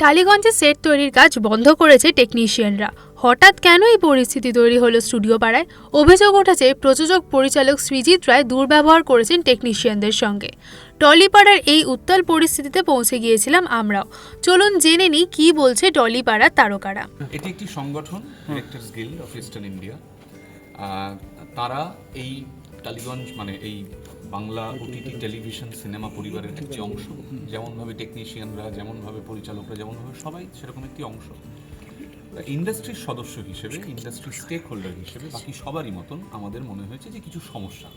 টালিগঞ্জে set তৈরির কাজ বন্ধ করেছে টেকনিশিয়ানরা। হঠাৎ কেন এই পরিস্থিতি তৈরি হলো স্টুডিও পাড়ায়? অভিযোগ উঠেছে, প্রযোজক পরিচালক সৃজিত রায় দুর্ব্যবহার করেছেন টেকনিশিয়ানদের সঙ্গে। টলিপাড়ার এই উত্তাল পরিস্থিতিতে পৌঁছে গিয়েছিলাম আমরাও। চলুন জেনে নিই কী বলছে টলিপাড়ার তারকারা। এটি একটি সংগঠন গিল্ড অফ ইস্টার্ন ইন্ডিয়া তারা এই টালিগঞ্জ মানে এই বাংলা ওটিটি টেলিভিশন সিনেমা পরিবারের একটি অংশ। যেমনভাবে টেকনিশিয়ানরা যেমনভাবে পরিচালকরা, যেমনভাবে সবাই সেরকম একটি অংশ। ইন্ডাস্ট্রির সদস্য হিসেবে ইন্ডাস্ট্রির স্টেক হোল্ডার হিসেবে, বাকি সবারই মতন আমাদের মনে হয়েছে যে কিছু সমস্যা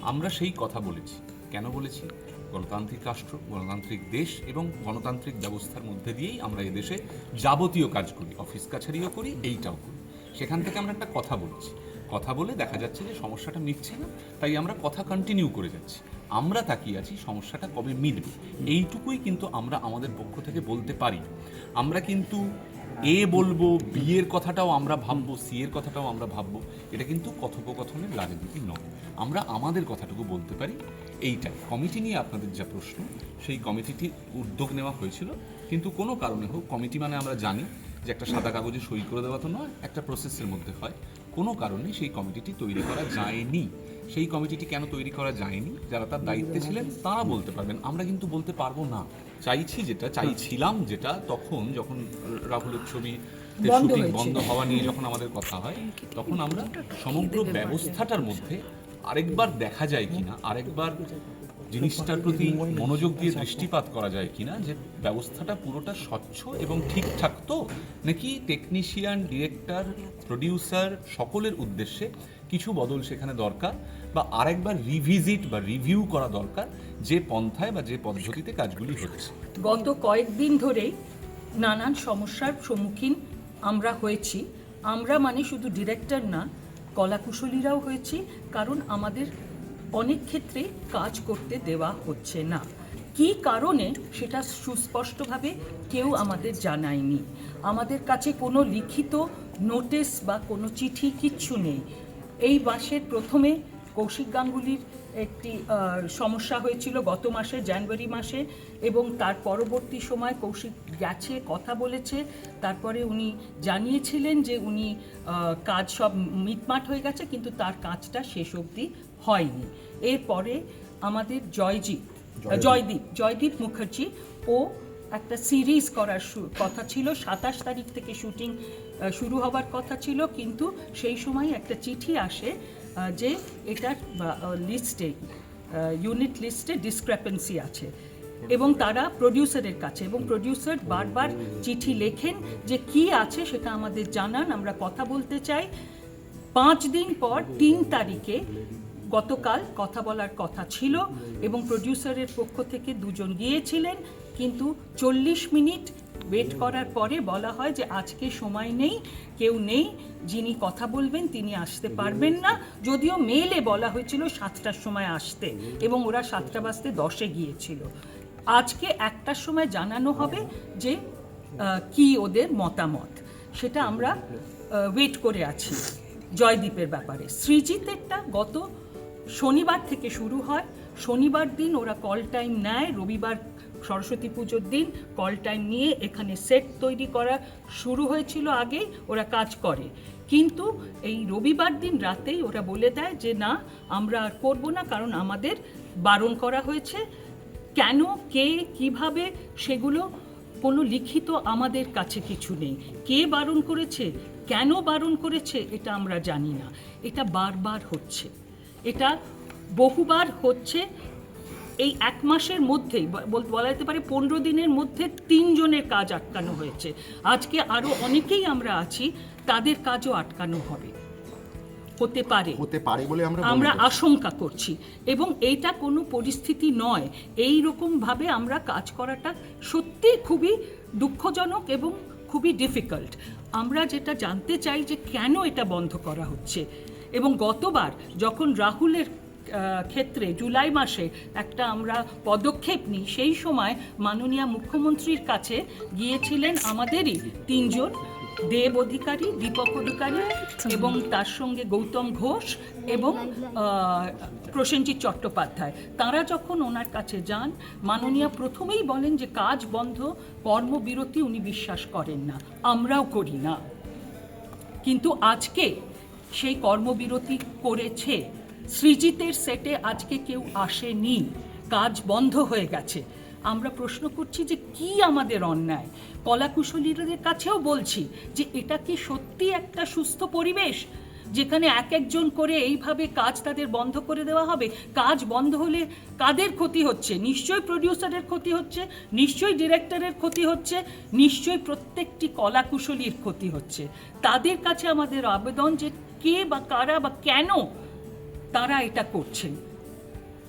আমরা সেই কথা বলেছি। কেন বলেছি? গণতান্ত্রিক রাষ্ট্র, গণতান্ত্রিক দেশ এবং গণতান্ত্রিক ব্যবস্থার মধ্যে দিয়েই আমরা এদেশে যাবতীয় কাজ করি। অফিস কাছারিও করি, এইটাও করি। সেখান থেকে আমরা একটা কথা বলেছি। কথা বলে দেখা যাচ্ছে যে সমস্যাটা মিটছে না, তাই আমরা কথা কন্টিনিউ করে যাচ্ছি। আমরা তাকিয়ে আছি সমস্যাটা কবে মিটবে। এইটুকুই কিন্তু আমরা আমাদের পক্ষ থেকে বলতে পারি আমরা কিন্তু এ বলব, বি এর কথাটাও আমরা ভাববো, সি এর কথাটাও আমরা ভাববো। এটা কিন্তু কথোপকথনের রাজনীতি নয়। আমরা আমাদের কথাটুকু বলতে পারি। এইটাই। কমিটি নিয়ে আপনাদের যা প্রশ্ন, সেই কমিটিটি উদ্যোগ নেওয়া হয়েছিল। কিন্তু কোনো কারণে হোক, কমিটি মানে আমরা জানি যে একটা সাদা কাগজে সই করে দেওয়া তো নয়, একটা প্রসেসের মধ্যে হয়। কোনো কারণে সেই কমিটিটি তৈরি করা যায়নি। সেই কমিটিটি কেন তৈরি করা যায়নি? যারা তার দায়িত্বে ছিলেন তারা বলতে পারবেন। আমরা কিন্তু বলতে পারব না। চাইছি যেটা চাইছিলাম যেটা তখন যখন রাহুলের ছবি বন্ধ শুটিং বন্ধ হওয়া নিয়ে যখন আমাদের কথা হয় তখন আমরা সমগ্র ব্যবস্থাটার মধ্যে আরেকবার দেখা যায় কিনা আরেকবার জিনিসটার প্রতি মনোযোগ দিয়ে দৃষ্টিপাত করা যায় কিনা, যে ব্যবস্থাটা পুরোটা স্বচ্ছ এবং ঠিকঠাক তো, নাকি টেকনিশিয়ান ডিরেক্টর প্রডিউসার সকলের উদ্দেশ্যে কিছু বদল সেখানে দরকার বা আরেকবার রিভিজিট বা রিভিউ করা দরকার যে পন্থায় বা যে পদ্ধতিতে কাজগুলি হচ্ছে? গত কয়েকদিন ধরেই নানান সমস্যার সম্মুখীন আমরা হয়েছি। আমরা মানে শুধু ডিরেক্টর না, কলাকুশলীরাও হয়েছি। কারণ আমাদের অনেক ক্ষেত্রে কাজ করতে দেওয়া হচ্ছে না। কি কারণে সেটা সুস্পষ্টভাবে কেউ আমাদের জানায়নি। আমাদের কাছে কোনো লিখিত নোটিশ বা কোনো চিঠি কিচ্ছু নেই। এই মাসের প্রথমে কৌশিক গাঙ্গুলির একটি সমস্যা হয়েছিল গত মাসে জানুয়ারি মাসে এবং তার পরবর্তী সময় কৌশিক গেছে কথা বলেছে। তারপরে উনি জানিয়েছিলেন যে উনি কাজ সব মিটমাট হয়ে গেছে কিন্তু তার কাজটা শেষ অবধি হয়নি। এরপরে আমাদের জয়জিৎ জয়দীপ। জয়দীপ মুখার্জি ও একটা সিরিজ করার কথা ছিল। সাতাশ তারিখ থেকে শুটিং শুরু হবার কথা ছিল কিন্তু সেই সময় একটা চিঠি আসে যে এটার লিস্টে ইউনিট লিস্টে ডিসক্রেপেন্সি আছে। এবং তারা প্রডিউসারের কাছে, এবং প্রডিউসার বারবার চিঠি লেখেন যে কি আছে সেটা আমাদের জানান, আমরা কথা বলতে চাই। পাঁচ দিন পর, তিন তারিখে গতকাল কথা বলার কথা ছিল, এবং প্রডিউসারের পক্ষ থেকে দুজন গিয়েছিলেন, কিন্তু চল্লিশ মিনিট ওয়েট করার পরে বলা হয় যে আজকে সময় নেই, কেউ নেই, যিনি কথা বলবেন তিনি আসতে পারবেন না। যদিও মেলে বলা হয়েছিল সাতটার সময় আসতে এবং ওরা সাতটা বাজতে দশে গিয়েছিল। আজকে একটার সময় জানানো হবে যে কি ওদের মতামত। সেটা আমরা ওয়েট করে আছি জয়দীপের ব্যাপারে। সৃজিতেরটা গত শনিবার থেকে শুরু হয়। শনিবার দিন ওরা কল টাইম নেয়, রবিবার সরস্বতী পুজোর দিন কল টাইম নিয়ে এখানে সেট তৈরি করা শুরু হয়েছিল আগেই ওরা কাজ করে। কিন্তু এই রবিবার দিন রাতেই ওরা বলে দেয় যে, না, আমরা আর করব না, কারণ আমাদের বারণ করা হয়েছে। কেন, কে, কীভাবে সেগুলো কোনো লিখিত আমাদের কাছে কিছু নেই। কে বারণ করেছে, কেন বারণ করেছে, এটা আমরা জানি না। এটা বারবার হচ্ছে। এটা বহুবার হচ্ছে এই এক মাসের মধ্যেই বলা যেতে পারে পনেরো দিনের মধ্যে তিনজনের কাজ আটকানো হয়েছে। আজকে আরও অনেকেই আমরা আছি তাদের কাজও আটকানো হবে। হতে পারে। হতে পারে বলে আমরা আমরা আশঙ্কা করছি। এবং এইটা কোনো পরিস্থিতি নয়। এই রকমভাবে আমরা কাজ করাটা সত্যি খুবই দুঃখজনক এবং খুবই ডিফিকাল্ট আমরা যেটা জানতে চাই যে কেন এটা বন্ধ করা হচ্ছে। এবং গতবার যখন রাহুলের ক্ষেত্রে জুলাই মাসে একটা আমরা পদক্ষেপ নিই, সেই সময় মাননীয় মুখ্যমন্ত্রীর কাছে গিয়েছিলেন আমাদেরই তিনজন, দেব অধিকারী, দীপক অধিকারী এবং তার সঙ্গে গৌতম ঘোষ এবং প্রসেনজিৎ চট্টোপাধ্যায়। তারা যখন ওনার কাছে যান, মাননীয়া প্রথমেই বলেন যে কাজ বন্ধ, কর্মবিরতি উনি বিশ্বাস করেন না, আমরাও করি না। কিন্তু আজকে সেই কর্মবিরতি করেছে সৃজিতের সেটে আজকে কেউ আসেনি। কাজ বন্ধ হয়ে গেছে। আমরা প্রশ্ন করছি যে কি আমাদের অন্যায়? কলাকুশলীদের কাছেও বলছি যে এটা কি সত্যি একটা সুস্থ পরিবেশ? যেখানে এক একজন করে এইভাবে কাজ তাদের বন্ধ করে দেওয়া হবে। কাজ বন্ধ হলে কাদের ক্ষতি হচ্ছে? নিশ্চয়ই প্রডিউসারের ক্ষতি হচ্ছে, নিশ্চয়ই ডিরেক্টরের ক্ষতি হচ্ছে, নিশ্চয়ই প্রত্যেকটি কলাকুশলীর ক্ষতি হচ্ছে। তাদের কাছে আমাদের আবেদন যে কে বা কারা বা কেন তারা এটা করছেন।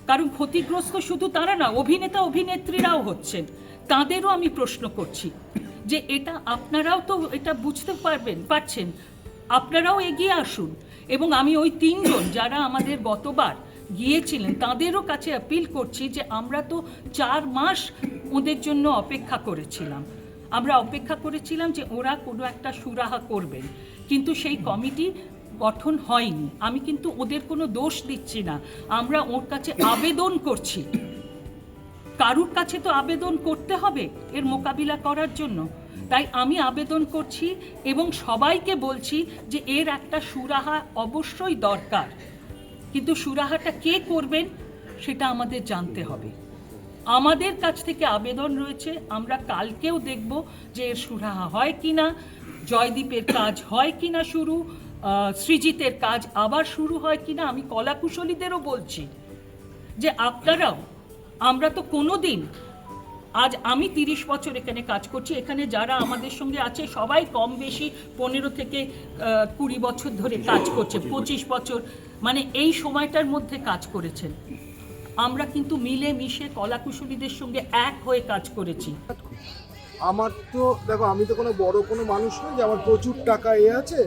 কারণ ক্ষতিগ্রস্ত শুধু তারা না, অভিনেতা, অভিনেত্রীরাও হচ্ছেন। তাদেরও আমি প্রশ্ন করছি যে এটা আপনারাও তো এটা বুঝতে পারবেন, পারছেন। আপনারাও এগিয়ে আসুন। এবং আমি ওই তিনজন যারা আমাদের গতবার গিয়েছিলেন, তাদেরও কাছে অ্যাপিল করছি যে আমরা তো চার মাস ওদের জন্য অপেক্ষা করেছিলাম। আমরা অপেক্ষা করেছিলাম যে ওরা কোনো একটা সুরাহা করবেন। কিন্তু সেই কমিটি গঠন হয়নি। আমি কিন্তু ওদের কোনো দোষ দিচ্ছি না। আমরা ওর কাছে আবেদন করছি। কারুর কাছে তো আবেদন করতে হবে এর মোকাবিলা করার জন্য। তাই আমি আবেদন করছি এবং সবাইকে বলছি যে এর একটা সুরাহা অবশ্যই দরকার। কিন্তু সুরাহাটা কে করবেন সেটা আমাদের জানতে হবে। আমাদের কাছ থেকে আবেদন রয়েছে। আমরা কালকেও দেখব যে এর সুরাহা হয় কিনা, জয়দীপের কাজ হয় কি না শুরু সৃজিতের কাজ আবার শুরু হয় কিনা আমি কলাকুশলীদেরও বলছি যে আপনারাও আমরা তো কোনো দিন আজ আমি তিরিশ বছর এখানে কাজ করছি এখানে যারা আমাদের সঙ্গে আছে সবাই কম বেশি পনেরো থেকে কুড়ি বছর ধরে কাজ করছে পঁচিশ বছর। মানে এই সময়টার মধ্যে কাজ করেছেন। আমরা কিন্তু মিলে মিশে কলাকুশলীদের সঙ্গে এক হয়ে কাজ করেছি। আমার তো দেখো আমি তো কোনো বড় কোনো মানুষ নই যে আমার প্রচুর টাকা এ আছে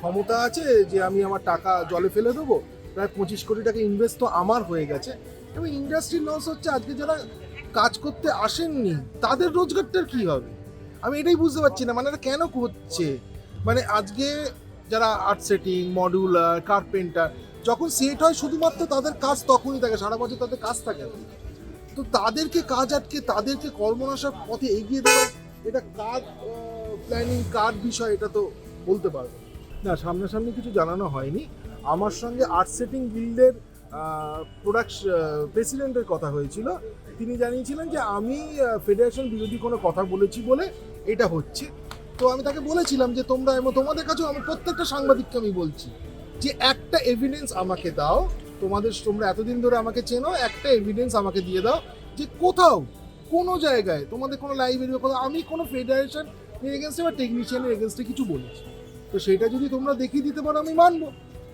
ক্ষমতা আছে যে আমি আমার টাকা জলে ফেলে দেবো, প্রায় পঁচিশ কোটি টাকা ইনভেস্ট তো আমার হয়ে গেছে। এবং ইন্ডাস্ট্রি লস হচ্ছে আজকে যারা কাজ করতে আসেননি, তাদের রোজগারটার কি হবে? আমি এটাই বুঝতে পারছি না মানে এটা কেন হচ্ছে মানে আজকে যারা আর্ট সেটিং মডিউলার কার্পেন্টার যখন সেট হয় শুধুমাত্র তাদের কাজ তখনই থাকে, সারা বছর তাদের কাজ থাকে তো তাদেরকে কাজ আটকে, তাদেরকে কর্মনাশার পথে এগিয়ে দেওয়া, এটা কার প্ল্যানিং কার বিষয়, এটা তো বলতে পারব না। সামনাসামনি কিছু জানানো হয়নি। আমার সঙ্গে আর্ট সেটিং গিল্ডের প্রোডাক্ট প্রেসিডেন্টের কথা হয়েছিল। তিনি জানিয়েছিলেন যে, আমি ফেডারেশন বিরোধী কোনো কথা বলেছি বলে এটা হচ্ছে। তো আমি তাকে বলেছিলাম যে, তোমরা এবং তোমাদের কাছেও আমি প্রত্যেকটা সাংবাদিককে আমি বলছি যে, একটা এভিডেন্স আমাকে দাও। তোমাদের, তোমরা এতদিন ধরে আমাকে চেনো, একটা এভিডেন্স আমাকে দিয়ে দাও যে, কোথাও, কোনো জায়গায় তোমাদের কোনো লাইব্রেরি কোথাও আমি কোনো ফেডারেশন এগেনস্টে বা টেকনিশিয়ানের এগেনস্টে কিছু বলেছি। তো সেটা যদি তোমরা দেখিয়ে দিতে পারো আমি মানবো।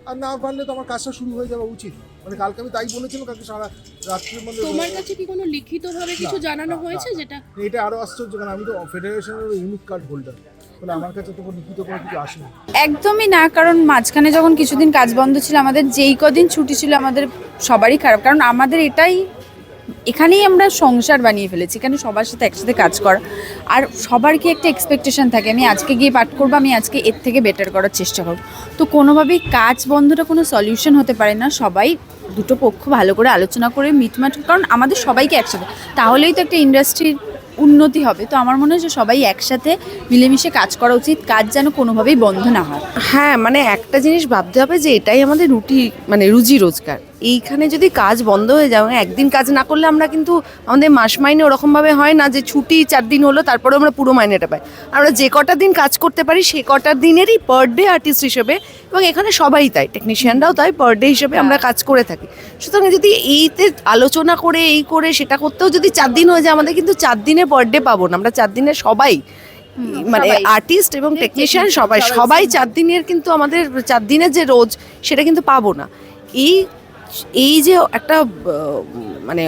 আর না পারলে তো আমার কাজটা শুরু হয়ে যাওয়া উচিত। মানে কালকে আমি তাই বলেছিলাম কালকে সারা রাত্রের মধ্যে তোমার কাছে কি কোনো লিখিতভাবে কিছু জানানো হয়েছে যেটা? এটা আরও আশ্চর্য কারণ আমি তো ফেডারেশনের ইউনিক কার্ড হোল্ডার বলে আমার কাছে তো লিখিত কোনো কিছু আসেনি। একদমই না কারণ মাঝখানে যখন কিছুদিন কাজ বন্ধ ছিল আমাদের যেই কদিন ছুটি ছিল আমাদের সবারই খারাপ। কারণ আমাদের এটাই এখানেই আমরা সংসার বানিয়ে ফেলেছি এখানে সবার সাথে একসাথে কাজ করা। আর সবার কি একটা এক্সপেকটেশন থাকে, আমি আজকে গিয়ে পাঠ করব, আমি আজকে এর থেকে বেটার করার চেষ্টা করব। তো কোনোভাবেই কাজ বন্ধটা কোনো সলিউশন হতে পারে না, সবাই দুটো পক্ষ ভালো করে আলোচনা করে মিটমাট, কারণ আমাদের সবাইকে একসাথে। তাহলেই তো একটা ইন্ডাস্ট্রির উন্নতি হবে, তো আমার মনে হয় যে সবাই একসাথে মিলেমিশে কাজ করা উচিত, কাজ যেন কোনোভাবেই বন্ধ না হয়। হ্যাঁ মানে একটা জিনিস ভাবতে হবে যে এটাই আমাদের রুটি মানে রুজি রোজগার। এইখানে যদি কাজ বন্ধ হয়ে যায় একদিন কাজ না করলে আমরা কিন্তু আমাদের মাস মাইনে ওরকমভাবে হয় না যে ছুটি চার দিন হলো তারপরে আমরা পুরো মাইনেটা পাই। আমরা যে কটা দিন কাজ করতে পারি সে কটা দিনেরই পার ডে আর্টিস্ট হিসেবে এবং এখানে সবাই তাই টেকনিশিয়ানরাও তাই পার ডে হিসেবে আমরা কাজ করে থাকি। সুতরাং যদি এইতে আলোচনা করে এই করে সেটা করতেও যদি চার দিন হয়ে যায় আমাদের কিন্তু চার দিনে পার ডে পাবো না। আমরা চার দিনে সবাই মানে আর্টিস্ট এবং টেকনিশিয়ান সবাই সবাই চার দিনের কিন্তু আমাদের চার দিনের যে রোজ সেটা কিন্তু পাবো না। এই এই যে একটা মানে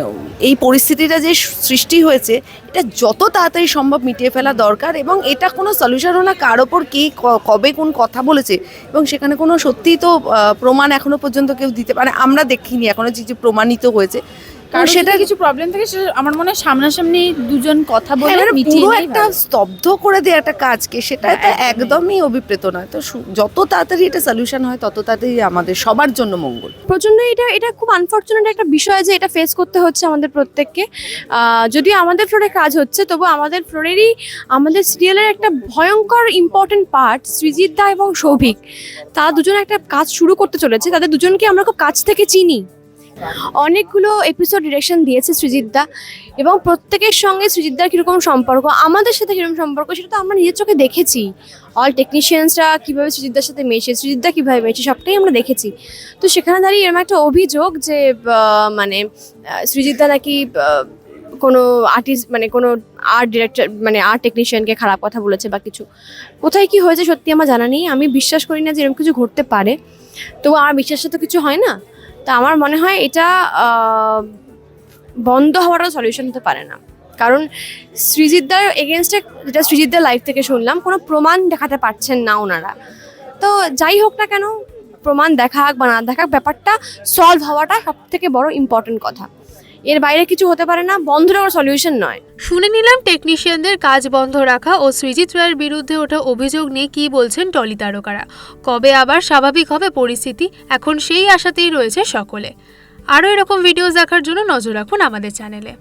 এই পরিস্থিতিটা যে সৃষ্টি হয়েছে, এটা যত তাড়াতাড়ি সম্ভব মিটিয়ে ফেলা দরকার এবং এটা কোনো সলিউশনও না, কার ওপর কে কবে কোন কথা বলেছে এবং সেখানে কোনো সত্যিই তো প্রমাণ এখনও পর্যন্ত কেউ দিতে পারে আমরা দেখিনি এখনও যে যে প্রমাণিত হয়েছে। কারণ সেটা- কিছু প্রবলেম থাকে সেটা আমার মনে হয় সামনাসামনি দুজন কথা বলে মিটিয়ে পুরো একটা স্তব্ধ করে দেয় একটা কাজকে সেটা হ্যাঁ, তো একদমই। একদমই অভিপ্রেত নয়। তো যত তাড়াতাড়ি এটা সলিউশন হয় তত তাড়াতাড়ি আমাদের সবার জন্য মঙ্গল। প্রচণ্ড এটা এটা খুব আনফর্চুনেট একটা বিষয় যে এটা ফেস করতে হচ্ছে আমাদের প্রত্যেককে। যদিও আমাদের ফ্লোরে কাজ হচ্ছে তবু আমাদের ফ্লোরেরই আমাদের সিরিয়ালের একটা ভয়ঙ্কর ইম্পর্টেন্ট পার্ট সৃজিত দা এবং সৌভিক। তারা দুজন একটা কাজ শুরু করতে চলেছে। তাদের দুজনকে আমরা খুব কাছ থেকে চিনি। অনেকগুলো এপিসোড ডিরেকশন দিয়েছে সৃজিত দা এবং প্রত্যেকের সঙ্গে সৃজিত দার কীরকম সম্পর্ক, আমাদের সাথে কীরকম সম্পর্ক সেটা তো আমরা নিজের চোখে দেখেছি। অল টেকনিশিয়ানসরা কীভাবে সৃজিতদার সাথে মেশে সৃজিতদা কীভাবে মেশে, সবটাই আমরা দেখেছি। তো সেখানে দাঁড়িয়ে এরকম একটা অভিযোগ যে মানে সৃজিতদা নাকি কোনো আর্টিস্ট মানে কোনো আর্ট ডিরেক্টর মানে আর্ট টেকনিশিয়ানকে খারাপ কথা বলেছে বা কিছু। কোথায় কি হয়েছে সত্যি আমার জানা নেই। আমি বিশ্বাস করি না যে এরকম কিছু ঘটতে পারে। তো আর বিশ্বাসে তো কিছু হয় না। তা আমার মনে হয় এটা বন্ধ হওয়ারও সলিউশন হতে পারে না। কারণ সৃজিতদার এগেনস্টে যেটা সৃজিতদার লাইফ থেকে শুনলাম, কোনো প্রমাণ দেখাতে পারছেন না ওনারা। তো যাই হোক না কেন, প্রমাণ দেখাক বা না দেখাক ব্যাপারটা সলভ হওয়াটা সব থেকে বড় ইম্পর্টেন্ট কথা। এর বাইরে কিছু হতে পারে না বন্ধ রাখার সলিউশন নয়। শুনে নিলাম টেকনিশিয়ানদের কাজ বন্ধ রাখা ও সৃজিত রায়ের বিরুদ্ধে ওঠা অভিযোগ নিয়ে কি বলছেন টলি তারকারা। কবে আবার স্বাভাবিক হবে পরিস্থিতি, এখন সেই আশাতেই রয়েছে সকলে। আরও এরকম ভিডিওস দেখার জন্য নজর রাখুন আমাদের চ্যানেলে